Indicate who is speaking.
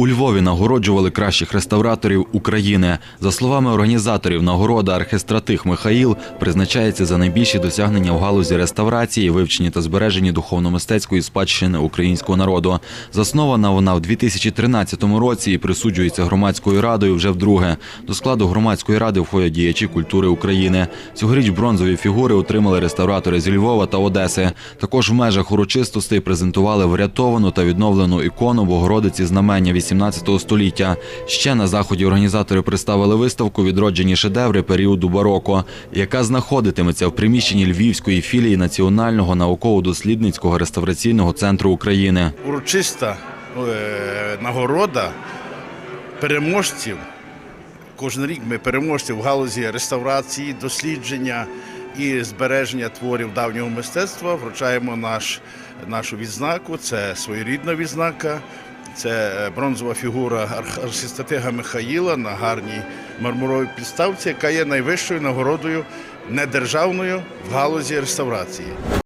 Speaker 1: У Львові нагороджували кращих реставраторів України. За словами організаторів, нагорода архистратих Михаїл призначається за найбільші досягнення в галузі реставрації, вивчення та збереження духовно-мистецької спадщини українського народу. Заснована вона в 2013 році і присуджується громадською радою вже вдруге. До складу громадської ради входять діячі культури України. Цьогоріч бронзові фігури отримали реставратори зі Львова та Одеси. Також в межах урочистостей презентували врятовану та відновлену ікону Богородиці знамення 18 століття. Ще на заході організатори представили виставку Відроджені шедеври періоду бароко, яка знаходитиметься в приміщенні Львівської філії Національного науково-дослідницького реставраційного центру України.
Speaker 2: урочиста е, нагорода переможців. Кожен рік ми переможців в галузі реставрації, дослідження і збереження творів давнього мистецтва. Вручаємо наш, нашу відзнаку. Це своєрідна відзнака. Це е, бронзова фігура арх- Михаїла на гарній мармуровій підставці, яка є найвищою нагородою недержавною в галузі реставрації.